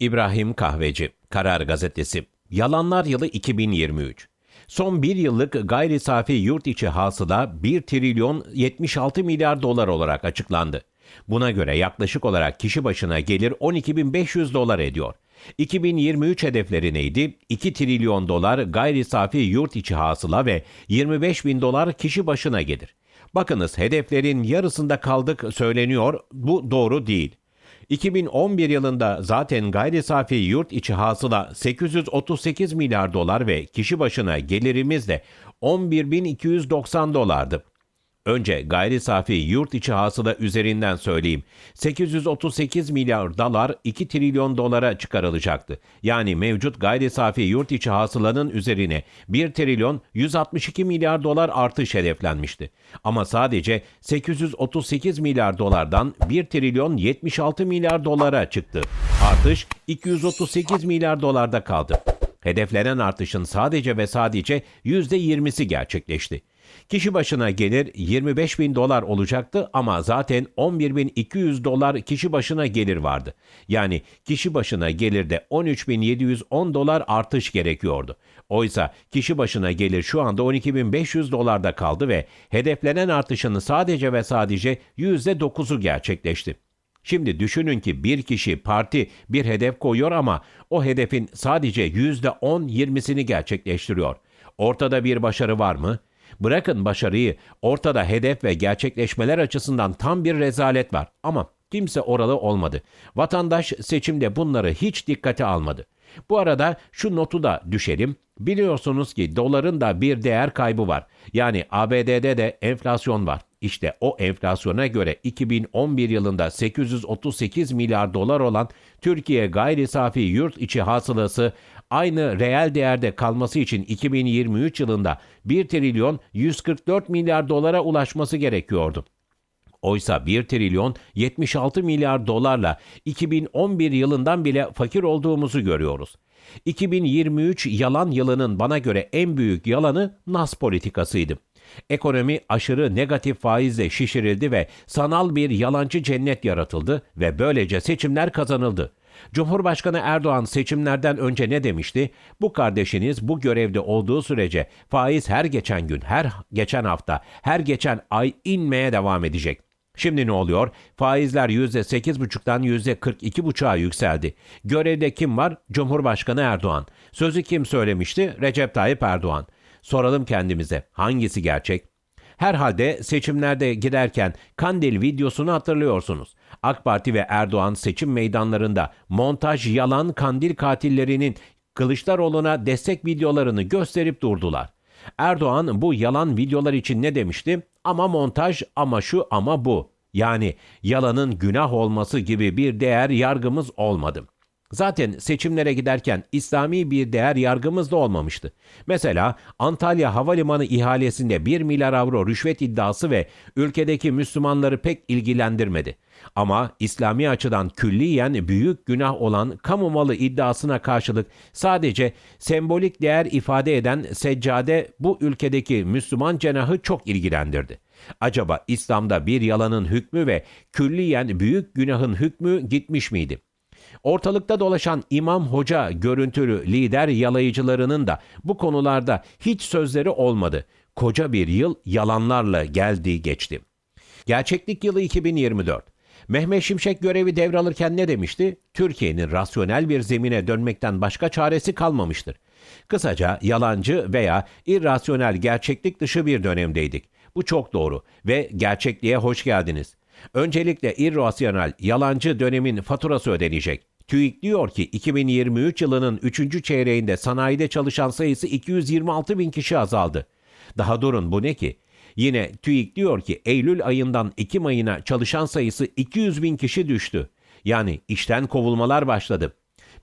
İbrahim Kahveci, Karar Gazetesi. Yalanlar yılı 2023. Son bir yıllık gayri safi yurt içi hasıla 1 trilyon 76 milyar dolar olarak açıklandı. Buna göre yaklaşık olarak kişi başına gelir 12.500 dolar ediyor. 2023 hedefleri neydi? 2 trilyon dolar gayri safi yurt içi hasıla ve 25 bin dolar kişi başına gelir. Bakınız hedeflerin yarısında kaldık söyleniyor. Bu doğru değil. 2011 yılında zaten gayri safi yurt içi hasıla 838 milyar dolar ve kişi başına gelirimiz de 11.290 dolardı. Önce gayri safi yurt içi hasıla üzerinden söyleyeyim. 838 milyar dolar 2 trilyon dolara çıkarılacaktı. Yani mevcut gayri safi yurt içi hasılanın üzerine 1 trilyon 162 milyar dolar artış hedeflenmişti. Ama sadece 838 milyar dolardan 1 trilyon 76 milyar dolara çıktı. Artış 238 milyar dolarda kaldı. Hedeflenen artışın sadece ve sadece %20'si gerçekleşti. Kişi başına gelir 25 bin dolar olacaktı ama zaten 11.200 dolar kişi başına gelir vardı. Yani kişi başına gelirde 13.710 dolar artış gerekiyordu. Oysa kişi başına gelir şu anda 12.500 dolarda kaldı ve hedeflenen artışın sadece ve sadece %9'u gerçekleşti. Şimdi düşünün ki bir kişi, parti bir hedef koyuyor ama o hedefin sadece %10-20'sini gerçekleştiriyor. Ortada bir başarı var mı? Bırakın başarıyı, ortada hedef ve gerçekleşmeler açısından tam bir rezalet var. Ama kimse oralı olmadı. Vatandaş seçimde bunları hiç dikkate almadı. Bu arada şu notu da düşelim. Biliyorsunuz ki doların da bir değer kaybı var. Yani ABD'de de enflasyon var. İşte o enflasyona göre 2011 yılında 838 milyar dolar olan Türkiye gayri safi yurt içi hasılası aynı reel değerde kalması için 2023 yılında 1 trilyon 144 milyar dolara ulaşması gerekiyordu. Oysa 1 trilyon 76 milyar dolarla 2011 yılından bile fakir olduğumuzu görüyoruz. 2023 yalan yılının bana göre en büyük yalanı nas politikasıydı. Ekonomi aşırı negatif faizle şişirildi ve sanal bir yalancı cennet yaratıldı ve böylece seçimler kazanıldı. Cumhurbaşkanı Erdoğan seçimlerden önce ne demişti? Bu kardeşiniz bu görevde olduğu sürece faiz her geçen gün, her geçen hafta, her geçen ay inmeye devam edecek. Şimdi ne oluyor? Faizler %8,5'tan %42,5'a yükseldi. Görevde kim var? Cumhurbaşkanı Erdoğan. Sözü kim söylemişti? Recep Tayyip Erdoğan. Soralım kendimize hangisi gerçek? Herhalde seçimlerde giderken Kandil videosunu hatırlıyorsunuz. AK Parti ve Erdoğan seçim meydanlarında montaj yalan Kandil katillerinin Kılıçdaroğlu'na destek videolarını gösterip durdular. Erdoğan bu yalan videolar için ne demişti? Ama montaj, ama şu, ama bu. Yani yalanın günah olması gibi bir değer yargımız olmadı. Zaten seçimlere giderken İslami bir değer yargımız da olmamıştı. Mesela Antalya Havalimanı ihalesinde 1 milyar avro rüşvet iddiası ve ülkedeki Müslümanları pek ilgilendirmedi. Ama İslami açıdan külliyen büyük günah olan kamu malı iddiasına karşılık sadece sembolik değer ifade eden seccade bu ülkedeki Müslüman cenahı çok ilgilendirdi. Acaba İslam'da bir yalanın hükmü ve külliyen büyük günahın hükmü gitmiş miydi? Ortalıkta dolaşan imam hoca görüntülü lider yalayıcılarının da bu konularda hiç sözleri olmadı. Koca bir yıl yalanlarla geldi geçti. Gerçeklik yılı 2024. Mehmet Şimşek görevi devralırken ne demişti? Türkiye'nin rasyonel bir zemine dönmekten başka çaresi kalmamıştır. Kısaca yalancı veya irrasyonel gerçeklik dışı bir dönemdeydik. Bu çok doğru ve gerçekliğe hoş geldiniz. Öncelikle irrasyonel, yalancı dönemin faturası ödenecek. TÜİK diyor ki 2023 yılının 3. çeyreğinde sanayide çalışan sayısı 226 bin kişi azaldı. Daha durun bu ne ki? Yine TÜİK diyor ki Eylül ayından Ekim ayına çalışan sayısı 200 bin kişi düştü. Yani işten kovulmalar başladı.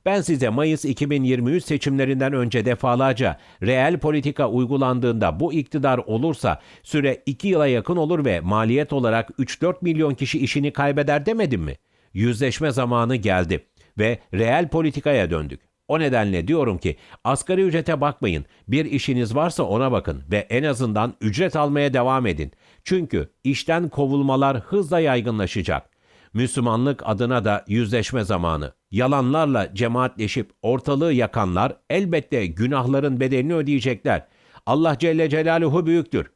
Ben size Mayıs 2023 seçimlerinden önce defalarca reel politika uygulandığında bu iktidar olursa süre 2 yıla yakın olur ve maliyet olarak 3-4 milyon kişi işini kaybeder demedim mi? Yüzleşme zamanı geldi ve reel politikaya döndük. O nedenle diyorum ki asgari ücrete bakmayın. Bir işiniz varsa ona bakın ve en azından ücret almaya devam edin. Çünkü işten kovulmalar hızla yaygınlaşacak. Müslümanlık adına da yüzleşme zamanı. Yalanlarla cemaatleşip ortalığı yakanlar elbette günahların bedelini ödeyecekler. Allah Celle Celaluhu büyüktür.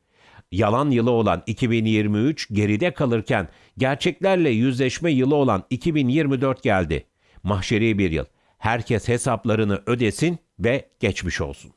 Yalan yılı olan 2023 geride kalırken gerçeklerle yüzleşme yılı olan 2024 geldi. Mahşeri bir yıl. Herkes hesaplarını ödesin ve geçmiş olsun.